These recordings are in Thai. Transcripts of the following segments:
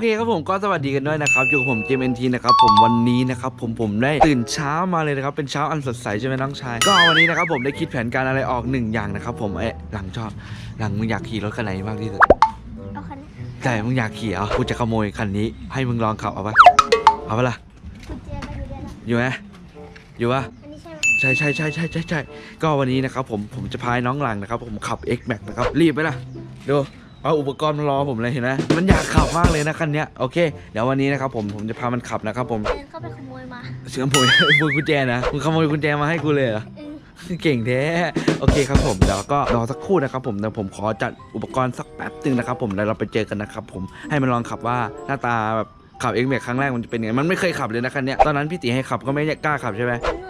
เคครับผมก็สวัสดีกันด้วยนะครับอยู่กับผม JMNT นะครับผมวันนี้นะครับผมผมได้ตื่นเช้ามาเลยนะครับเป็นเช้าอันสดใสใช่ไหมน้องชาย ก็วันนี้นะครับผมได้คิดแผนการอะไรออกหนึ่งอย่างนะครับผมเอ๊ะหลังชอบหลังมึงอยากขี่รถคันไหนมากที่สุดเอาคันนี้ใช่มึงอยากขี่เหรอกูจะขโมยคันนี้ ให้มึงลองขับเอาปะเอาปะล่ะกุญแจก็อยู่ได้แล้วอยู่ไหมอยู่ปะ อันนี้ใช่ไหมใช่ใช่ใช่ใช่ใช่ใช่ก็วันนี้นะครับผมผมจะพายน้องหลังนะครับ ผมขับ X Max นะครับ รีบไปละดู เอาอุปกรณ์มารอผมเลยเห็นไหมมันอยากขับมากเลยนะคันเนี้ยโอเคเดี๋ยววันนี้นะครับผมผมจะพามันขับนะครับผมเดินเข้าไปขโมยมาเสือขโมยบุญกุญแจนะมึงขโมยกุญแจมาให้กูเลยเหรอเออเก่งแท้โอเคครับผมเดี๋ยวก็รอสักครู่นะครับผมเดี๋ยวผมขอจัดอุปกรณ์สักแป๊บหนึงนะครับผมแล้วเราไปเจอกันนะครับผมให้มันลองขับว่าหน้าตาแบบขับ X Max ครั้งแรกมันจะเป็นยังไงมันไม่เคยขับเลยนะคันเนี้ยตอนนั้นพี่ตีให้ขับก็ไม่กล้าขับใช่ไหมคนนู่นเคยขับแบบนี้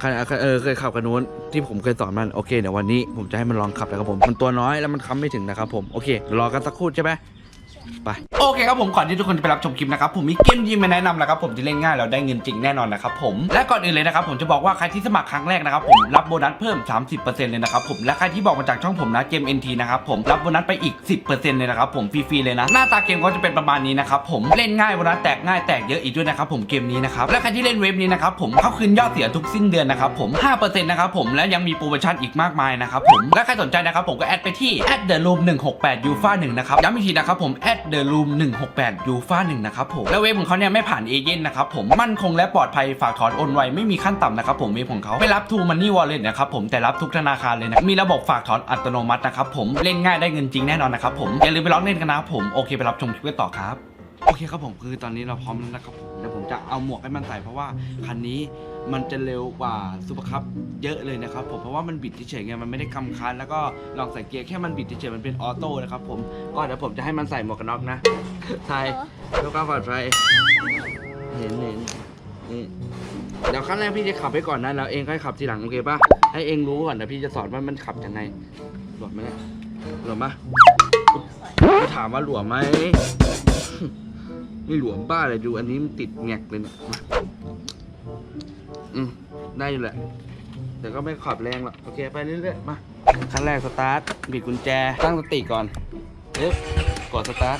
คันคันเออเคยขับกันนู้นที่ผมเคยสอนมันโอเคเดี๋ยววันนี้ผมจะให้มันลองขับนะครับผมมันตัวน้อยแล้วมันค้ำไม่ถึงนะครับผมโอเคเดี๋ยวรอกันสักครู่ใช่ไหม ไปโอเคครับผมก่อนที่ทุกคนจะไปรับชมคลิปนะครับผมมีเกมยิมมาแนะนำนะครับผมที่เล่นง่ายแล้วได้เงินจริงแน่นอนนะครับผมและก่อนอื่นเลยนะครับผมจะบอกว่าใครที่สมัครครั้งแรกนะครับผมรับโบนัสเพิ่ม 30%เลยนะครับผมและใครที่บอกมาจากช่องผมนะเกม NT นะครับผมรับโบนัสไปอีก 10%เลยนะครับผมฟรีๆเลยนะหน้าตาเกมก็จะเป็นประมาณนี้นะครับผมเล่นง่ายโบนัสแตกง่ายแตกเยอะอีกด้วยนะครับผมเกมนี้นะครับและใครที่เล่นเว็บนี้นะครับผมเขาคืนยอดเสียทุกสิ้นเดือนนะครับผม5%นะครับผมและยังมีโปรโมชั่นอีกมากมายนะครับผมและใครสนใจนะครับผมก็แอดไปที่ the room 168 u f a 1 นะครับย้ำอีกทีนะครับผม the room 168 u f a 1นะครับผม แล้วเว็บของเขาเนี่ยไม่ผ่านเอเย่นนะครับผม มั่นคงและปลอดภัย ฝากถอนโอนไว ไม่มีขั้นต่ำนะครับผม เว็บของเขาไม่รับ t ูมันนี่วอลเล็ตนะครับผม แต่รับทุกธนาคารเลยนะ มีระบบฝากถอนอัตโนมัตินะครับผม เล่นง่ายได้เงินจริงแน่นอนนะครับผม อย่าลืมไปลองเล่นกันนะครับผม โอเคไปรับชมคลิปกันต่อครับ โอเคครับผมคือตอนนี้เราพร้อมแล้วนะครับผมเดี๋ยวผมจะเอาหมวกให้มันใส่เพราะว่าคันนี้มันจะเร็วกว่าซูเปอร์คัพเยอะเลยนะครับผมเพราะว่ามันบิดเฉยๆไงมันไม่ได้กำคันแล้วก็ลองใส่เกียร์แค่มันบิดเฉยๆมันเป็นออโต้นะครับผมก็เดี๋ยวผมจะให้มันใส่หมวกกันน็อกนะใช่เพื่อความปลอดภัยเห็นเห็นนี่เดี๋ยวขั้นแรกพี่จะขับไปก่อนนะแล้วเองค่อยขับทีหลังโอเคป่ะให้เองรู้ก่อนเดี๋ยวพี่จะสอนว่ามันขับยังไงหลวมไหมเนี่ยหลวมปะถามว่าหลวมไหม ไม่หลวมบ้าเลยดูอันนี้มันติดแงกเลยเนี่ยอืมได้อยู่แหละ แต่ก็ไม่ขับแรงหรอกโอเคไปเรื่อยๆมาขั้นแรกสตาร์ทบิดกุญแจตั้งสติก่อนเอ๊ะกดสตาร์ท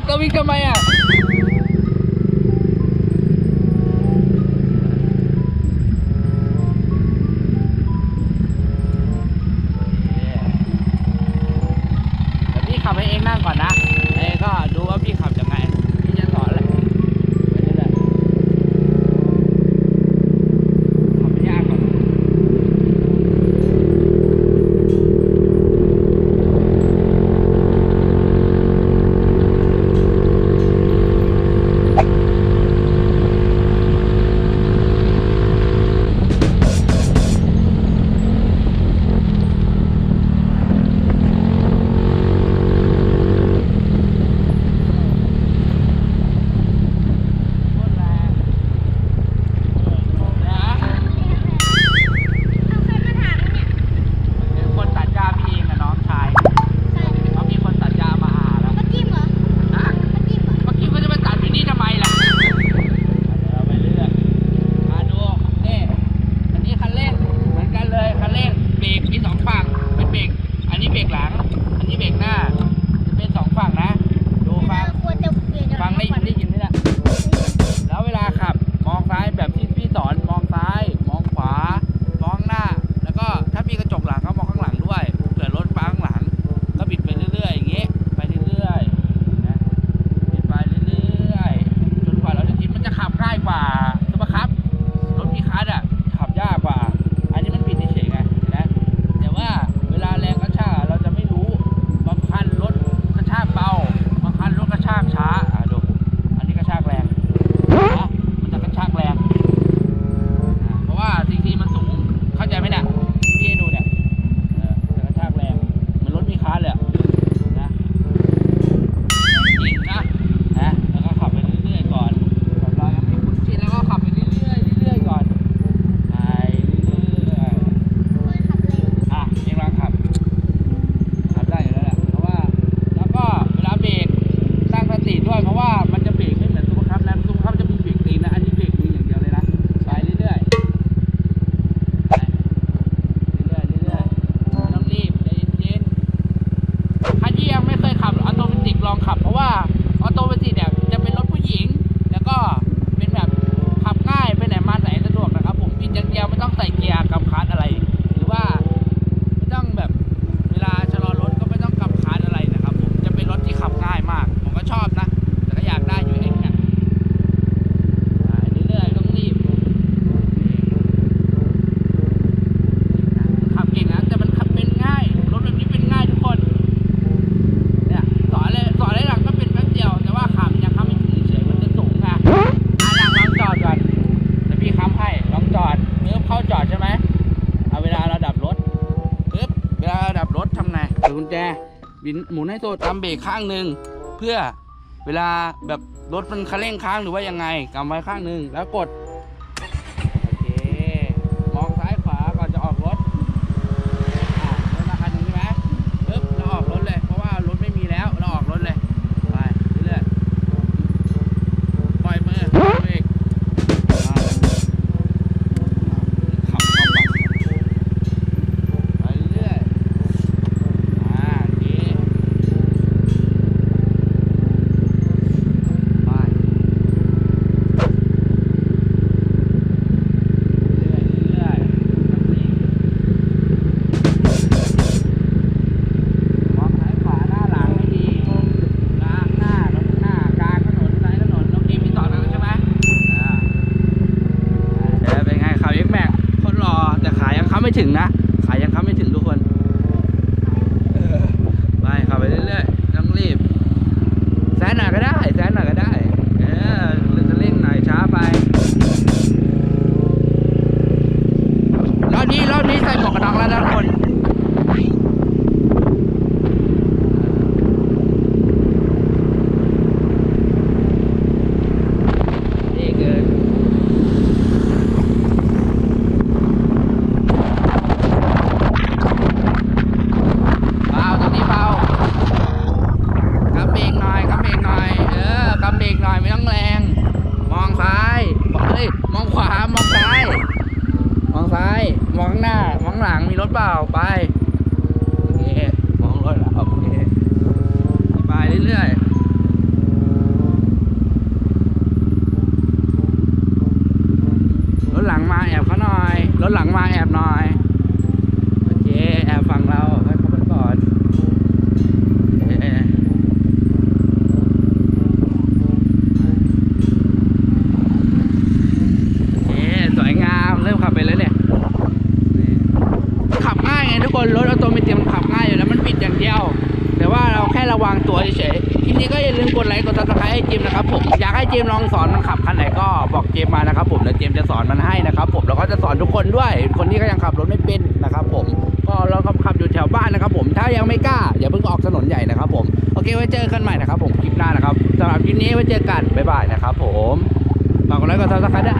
ดตัววิ่งทำไมอะเดี๋ยวพี่ขับให้เองนั่งก่อนนะเองก็ดูว่าพี่ขับจะ บินหมุนให้สุดกำเบรกข้างหนึ่งเพื่อเวลาแบบรถมันคันเร่งค้างหรือว่ายังไงกำไว้ข้างหนึ่งแล้วกด โอเค มองซ้ายขวาก่อนจะออกรถ อะรถมาคันหนึ่งใช่ไหมปึ๊บเราออกรถเลย เพราะว่ารถไม่มีแล้ว เราออกรถเลย ไปเรื่อยๆปล่อยมือเบรกอะขับเข้าไปไปเรื่อยอ่าโอเคไปเรื่อยๆแบบนี้ มองซ้ายขวาหน้าหลังไม่ดีกลางหน้ารถข้างหน้ากลางถนนซ้ายถนนน้องกีมีต่อหนึ่งใช่ไหมอ่าเดี๋ยวเป็นไงข่าวเอ็กแม็กคนรอแต่ขายังค้ำไม่ ถึงนะ ขายังค้ำไม่ถึงทุกคนเออไปขับไปเรื่อยๆต้องรีบแซงหน่อยก็ได้แซงหน่อยก็ได้เออหรือจะเร่งหน่อยช้าไปรอบนี้รอบนี้ใส่หมวกกันน็อกแล้วนะทุกคน นี่คือเบาตรงนี้เบากำเบรกหน่อยกำเบรกหน่อย เออกำเบรกหน่อยไม่ต้องแรง มองซ้ายเฮ้ย มองขวา มองซ้าย มองซ้าย มองข้างหน้า มองหลัง มีรถเปล่า ไป โอเค มองรถแล้วโอเคไปเรื่อยๆ รถหลังมาแอบเขาหน่อย รถหลังมาแอบหน่อย โอเค แอบฝั่งเราให้เขาไปก่อนเอ๊ะโอเค สวยงาม เริ่มขับไปแล้วเนี่ยนี่ขับง่ายไงทุกคน รถออโตเมติกมันขับง่ายอยู่แล้ว มันปิดอย่างเดียว แต่ว่าเราแค่ระวังตัวเฉยๆทีนี้ก็อย่าลืมก ดไลค์กดซับสไครต์ให้เจมนะครับผมอยากให้เจมลองสอนมันขับคันไหนก็บอกเจมมานะครับผมแล้วเจมจะสอนมันให้นะครับผมแล้วก็จะสอนทุกคนด้วยคนที่ก็ยังขับรถไม่เป็นนะครับผมก็ลองขับๆอยู่แถวบ้านนะครับผมถ้ายังไม่กล้าอย่าเพิ่งออกถนนใหญ่นะครับผมโอเคไว้เจอกันใหม่นะครับผมคลิปหน้านะครับสำหรับคลิปนี้ไว้เจอกันบ๊ายบายนะครับผมฝากกดไลค์กดซับสไครต์ด้วย